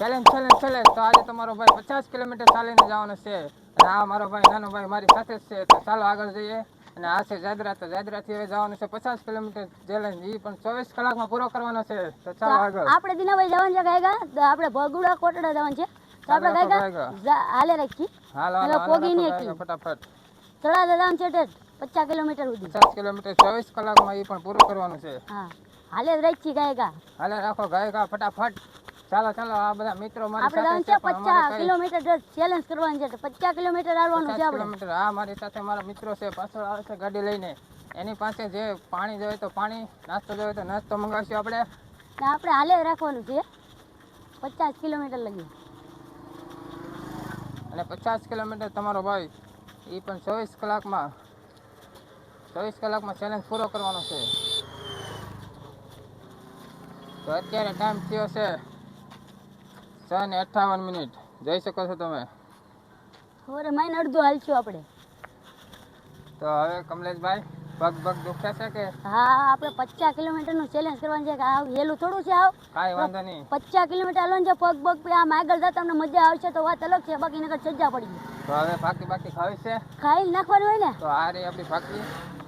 Challenge challenge challenge તો આજે તમારો ભાઈ પચાસ કિલોમીટર ચાલીને જવાનો છે. અને આ મારો ભાઈ નાનો ભાઈ મારી સાથે જ છે. તો ચાલો આગળ જઈએ. અને આ છે જાદરા. તો જાદરાથી હવે જવાનું છે પચાસ કિલોમીટર ચેલેન્જ એ પણ ચોવીસ કલાકમાં પૂરો કરવાનો છે. તો ચાલો આગળ. આપણે દિનાભાઈ જવાનું છે ગાયગા. તો આપણે ભગુડા કોટડા જવાનું છે. તો આપણે ગાયગા ગાયગા. હાલે રાખી. હાલો હાલો પોગી નહીં રાખો. ફટાફટ. તળાજા જવાનું છે પચાસ કિલોમીટર સુધી. પચાસ કિલોમીટર ચોવીસ કલાકમાં એ પણ પૂરું કરવાનું છે. હા. હાલે જ રાખી ગાયગા. હાલે રાખો ગાયકા ફટાફટ. ચાલો ચાલો આ બધા મિત્રો મારી સાથે છે પચાસ કિલોમીટર ચેલેન્જ કરવાની છે પચાસ કિલોમીટર આવવાનું છે કિલોમીટર આ મારી સાથે મારા મિત્રો છે પાછળ આવે છે ગાડી લઈને. એની પાસે જે પાણી જોઈએ તો પાણી નાસ્તો જોઈએ તો નાસ્તો મંગાવશું આપણે. આપણે હાલે રાખવાનું છે. પચાસ કિલોમીટર લગી. અને પચાસ કિલોમીટર તમારો ભાઈ એ પણ ચોવીસ કલાકમાં ચોવીસ કલાકમાં ચેલેન્જ પૂરો કરવાનો છે. તો અત્યારે ટાઈમ થયો છે. છ ને અઠ્ઠાવન મિનિટ. જોઈ શકો છો તમે. હવે માઇન અડધું હાલશું આપણે. તો હવે કમલેશભાઈ પગ પગ દુખે છે કે? હા આપણે પચાસ કિલોમીટરનું ચેલેન્જ કરવાનું છે કે આ હેલું થોડું છે આવ? કાંઈ વાંધો નહીં. પચાસ કિલોમીટર હાલવાનું છે પગ પગ આમ આગળ જતા તમને મજા આવશે તો વાત અલગ છે બાકી નગર સજા પડી તો હવે બાકી બાકી ખાવી છે? ખાઈ નાખવાનું હોય ને? તો આ રહી આપણી ફાકી.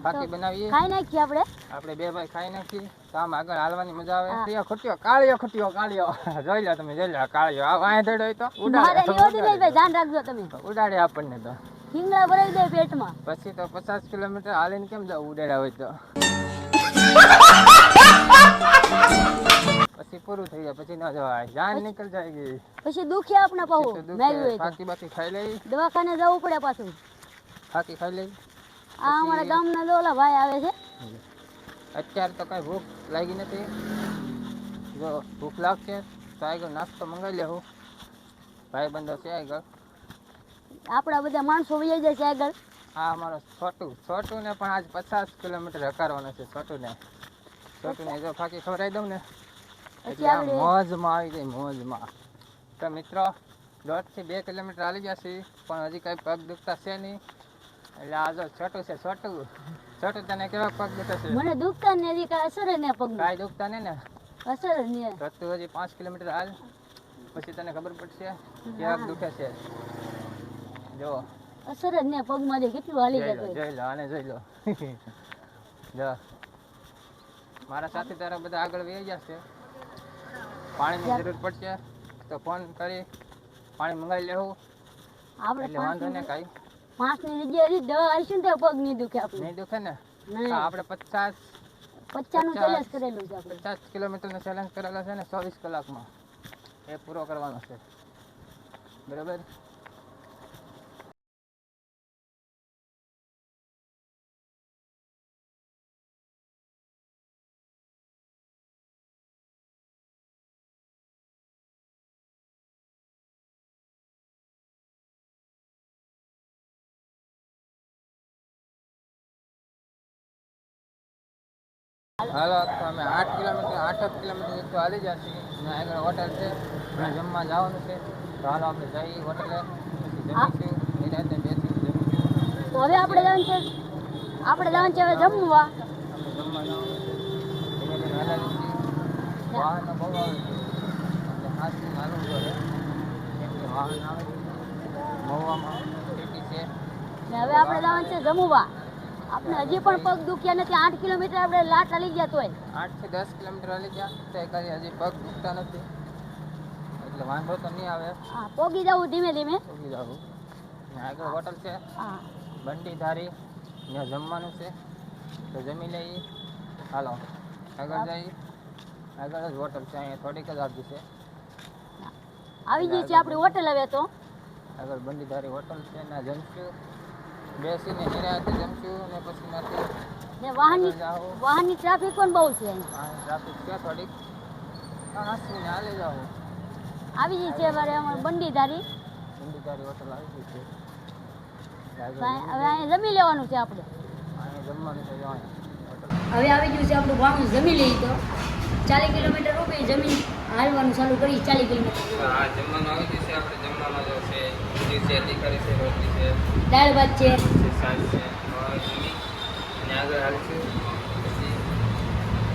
ફાકી બનાવીએ. ખાઈ નાખીએ આપણે. આપણે બે ભાઈ ખાઈ નાખી કામ આગળ હાલવાની મજા આવે. હા. પ્રિય કાળિયો ખુટ્યો કાળિયો. જોઈ લો તમે જોઈ લો કાળિયો. આ વાય ધડ હોય તો મારે ઉડાડે. ધ્યાન રાખજો તમે. ઉડાડે આપણને તો. હિંગળા ભરાઈ દે પેટમાં. પછી તો પચાસ કિલોમીટર હાલીને કેમ જવું ઉડાડ્યા હોય તો? પછી પૂરું થઈ જાય પછી ન જવાય. જાન નીકળ જાય ગઈ પછી દુખે આપણે પાહુ. હોય તો. બાકી ખાઈ લઈ દવાખાને જવું પડે પાછું. બાકી ખાઈ લઈ આ અમારા ગામના ઓલા ભાઈ આવે છે. અત્યારે તો કઈ ભૂખ લાગી નથી. જો ભૂખ લાગશે તો આગળ નાસ્તો મંગાવી લેવું ભાઈ બંધો છે આગળ. આપણા બધા માણસો વહી જાય છે આગળ. આ અમારો છોટું. છોટું ને પણ આજ પચાસ કિલોમીટર હકારવાનો છે છોટું ને છોટું ને જો ફાંકી ખવડાવી દઉં ને એટલે મોજમાં આવી જાય મોજમાં. તો મિત્રો દોઢથી બે કિલોમીટર હાલી ગયા છીએ પણ હજી કાંઈ પગ દુખતા છે નહીં. એટલે આ જો છોટું છે છોટું. છોટું તને કેવા પગ દુખે છે? મને દુખતા ને હજી કાંઈ અસર જ ને પગ કાંઈ દુખતા નહીં ને? અસર જ નહીં. તો તું હજી પાંચ કિલોમીટર હાલ. પછી તને ખબર પડશે કેવા દુખે છે. જો. અસર જ ને પગમાંથી કેટલું હાલી જતું જોઈ લો આને જોઈ લો. જો. મારા સાથે તારા બધા આગળ વહી જશે પાણીની જરૂર પડશે તો ફોન કરી પાણી મંગાવી લેવું. આપણે વાંધો ને કાંઈ. પાંચની જગ્યાએ દવા હાલશું ને તો પગ નહીં દુખે આપણે. નહીં દુખે ને? આપણે પચાસ પચાસનું ચેલેન્જ કરેલું છે આપણે. પચાસ કિલોમીટરનો ચેલેન્જ કરેલો છે ને ચોવીસ કલાકમાં. એ પૂરો કરવાનો છે. બરાબર? હાલો તો અમે આઠ કિલોમીટર આઠ જ કિલોમીટર જેટલું હાલી જશે. આગળ હોટલ છે અને જમવા જવાનું છે. તો હાલો આપણે જઈએ હોટલે જમીશું. નિરાંતે બેસી જમીશું. તો હવે આપણે જવાનું છે. આપણે જવાનું છે હવે જમવા. જમવા જવાનું વાહનો બહુ આવે છે. એટલે હાથથી હાલવું કેમ કે વાહન આવે મહુવામાં સિટી છે. હવે આપણે જવાનું છે જમવા. આપણે હજી પણ પગ દુખ્યા નથી. આઠ કિલોમીટર આપણે લાટ ચાલી ગયા તોય. આઠથી દસ કિલોમીટર હાલી ગયા. તો કઈ હજી પગ દુખતા નથી. એટલે વાંધો તો નહીં આવે. હા પોગી જવું ધીમે ધીમે. પોગી જવું. આગળ હોટલ છે. હા. બંડી ધારી. ત્યાં જમવાનું છે. તો જમી લઈએ. હાલો. આગળ જઈએ. આગળ જ હોટલ છે. અહીંયા થોડીક જ આગળ છે. આવી ગઈ છે આપણી હોટલ હવે તો. આગળ બંડીધારી હોટલ છે. ના જમશું. બેસીને નિરાતે જમશું ને પછી નાથી ને વાહનની આગળ જાઓ વાહનની ટ્રાફિક પણ બહુ છે અહીં. આ ટ્રાફિક છે થોડીક હા હાંસવીને હાલે જાઓ આવી ગઈ છે અમારે અમારે બંડીધારી બંડી ધારી હોટલ આવી ગઈ છે આગળ હવે અહીંયા જમી લેવાનું છે આપણે અહીંયા જમવાનું છે જો અહીંયા હોટલ હવે આવી ગયું છે આપણું ભાણું જમી લઈ તો ચાલીસ કિલોમીટર રૂપી જમીન હાલવાનું ચાલુ કરી ચાલી કિલોમીટર. હા જમવાનું આવી છે આપણે જમવામાં જો છે ખીચડી છે અધિકારી છે રોટલી છે દાળ ભાત છે. છે સાસ છે અને આગળ હાલશું પછી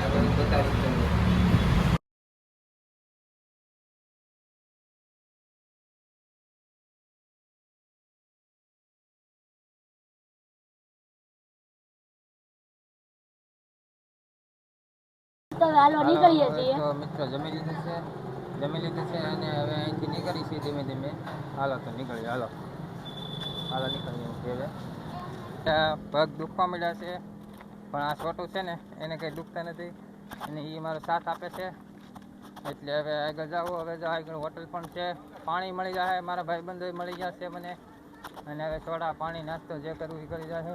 આગળ બતાવીશું હાલો નીકળીએ છીએ. તો મિત્રો જમી લીધું છે જમી લીધું છે અને હવે અહીંથી નીકળી છીએ ધીમે ધીમે. હાલો તો નીકળીએ હાલો. હાલો નીકળીએ હવે. આ પગ દુખવા મળ્યા છે પણ આ છોટું છે ને એને કંઈ દુખતા નથી. અને એ મારો સાથ આપે છે. એટલે હવે આગળ જાવું હવે જો આગળ હોટલ પણ છે. પાણી મળી જાય મારા ભાઈબંધો મળી જશે મને. અને હવે થોડા પાણી નાસ્તો જે કરવું એ કરી જશે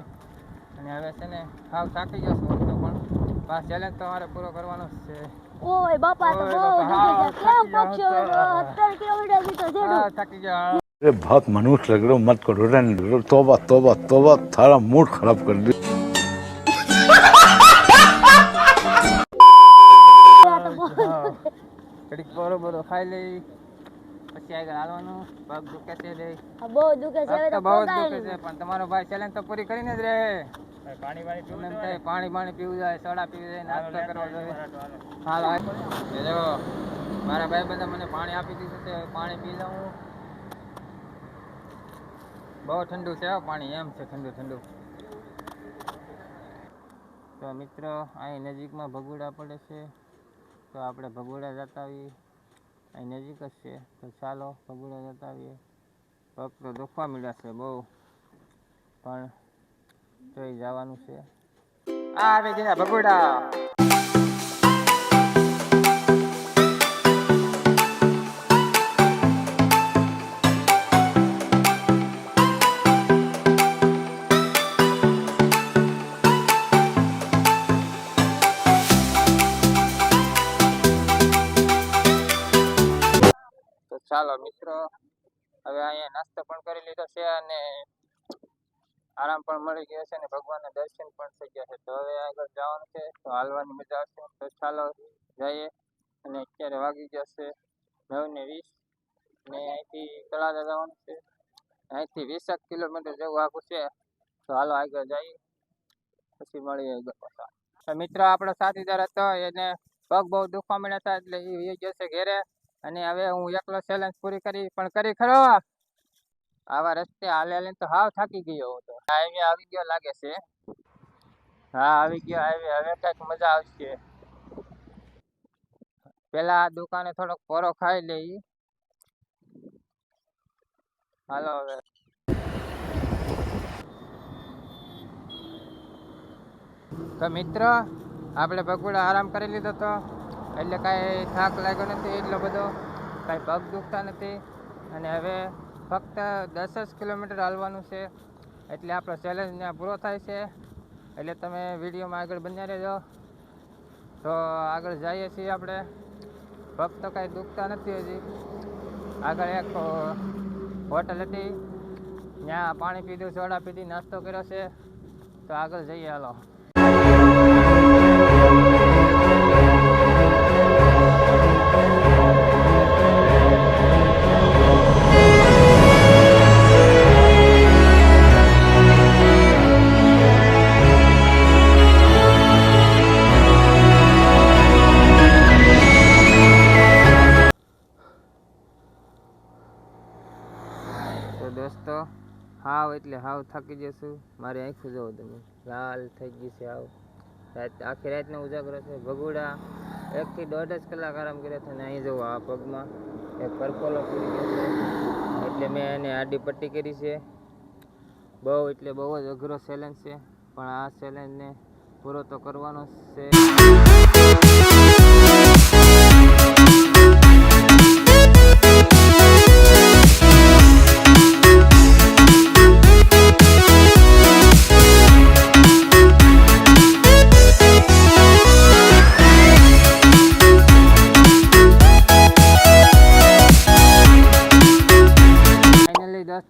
અને હવે છે ને સાવ થાકી જશું હું તો પણ આ ચેલેન્જ તો મારે પૂરો કરવાનો જ છે ઓય બાપા તો ઓય બહુ બાપા, દુખે છે હા, કેમ થાકી પક્ષીઓ ગયા હતા. 70 કિલોમીટર થી તો હા જેડું થાકી ગયા अरे बहुत मनुष्य लग रहे हो मत करो रहने दो तोबा तोबा तोबा थारा मूड खराब कर दिया આ તો બહુ હા. ઘડીક બરોબર ખાઈ લઈ પછી આગળ હાલવાનું પગ દુખે છે રે આ બહુ દુખે છે હવે પગ તો તો બહુ જ પોગાય દુખે છે પણ તમારો ભાઈ ચેલેન્જ તો પૂરી કરીને જ રહે પાણી પાણી પીવું જાય સોડા પીવું જોઈએ નાસ્તો કરવો જોઈએ. હાલ. જો મારા ભાઈ બધા મને પાણી આપી દીધું છે પાણી પી લઉં. બહુ ઠંડુ છે પાણી એમ છે ઠંડુ ઠંડુ. તો મિત્રો અહીં નજીકમાં ભગોડા પડે છે. તો આપણે ભગોડા જતા આવીએ. અહીં નજીક જ છે. તો ચાલો ભગોડા જતા આવીએ. પગ તો દુખવા મળ્યા છે બહુ. પણ જોઈ જવાનું છે આ આવી ગયા ભગોડા તો ચાલો મિત્રો હવે અહીંયા નાસ્તો પણ કરી લીધો છે અને આરામ પણ મળી ગયો છે અને ભગવાનના દર્શન પણ થઈ ગયા છે. તો હવે આગળ જવાનું છે. તો હાલવાની મજા આવશે તો ચાલો જઈએ. અને અત્યારે વાગી જશે નવ ને વીસ. ને અહીંથી તળાજા જવાનું છે. અહીંથી વીસેક કિલોમીટર જેવું આખું છે. તો હાલો આગળ જઈએ. પછી મળીએ તો મિત્રો, આપણો સાથીદાર હતો. એને પગ બહુ દુખવા મળ્યા હતા એટલે એ વહી ગયો છે ઘેરે. અને હવે હું એકલો ચેલેન્જ પૂરી કરી. પણ કરી ખરો. આવા રસ્તે હાલે હાલે તો હાવ થાકી ગયો હું તો. હાઈવે આવી ગયો લાગે છે. હા, આવી ગયો હાઈવે હવે કંઈક મજા આવશે. પેલા આ દુકાને થોડોક પોરો ખાઈ લઈ હાલો હવે. તો મિત્ર, આપણે ભગુડા આરામ કરી લીધો તો? એટલે કાંઈ થાક લાગ્યો નથી એટલો બધો? કાંઈ પગ દુખતા નથી? અને હવે ફક્ત દસ જ કિલોમીટર હાલવાનું છે. એટલે આપણો ચેલેન્જ ત્યાં પૂરો થાય છે. એટલે તમે વિડીયોમાં આગળ બન્યા રહેજો. તો આગળ જઈએ છીએ આપણે. પગ તો કાંઈ દુખતા નથી હજી. આગળ એક હોટલ હતી. ત્યાં પાણી પીધું, સોડા પીધી, નાસ્તો કર્યો છે. તો આગળ જઈએ હાલો. દોસ્તો હાવ એટલે હાવ થાકી જશું. મારી આંખું જોવો તમે. લાલ થઈ ગઈ છે હાવ. રાત, આખી રાતનો ઉજાગરો છે. ભગુડા એકથી દોઢ જ કલાક આરામ કર્યો છે અને અહીં જુઓ આ પગમાં. એક કરકોલો પૂરી ગયો છે. એટલે મેં એને આડી પટ્ટી કરી છે. બહુ એટલે બહુ જ અઘરો ચેલેન્જ છે. પણ આ ચેલેન્જને પૂરો તો કરવાનો છે.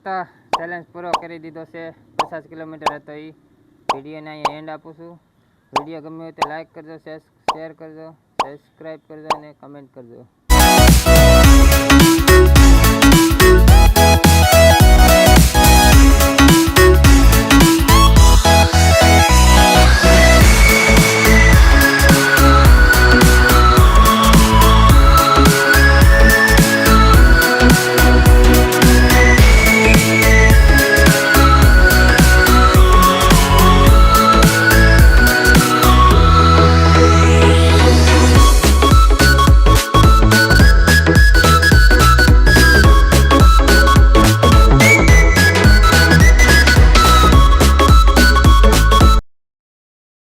ફાઇનલી ચેલેન્જ પૂરો કરી દીધો છે, પચાસ કિલોમીટર હતો એ વિડીયોને અહીંયા એન્ડ આપું છું. વીડિયો ગમ્યો હોય તો લાઇક કરજો શેર કરજો સબસ્ક્રાઈબ કરજો અને કમેન્ટ કરજો.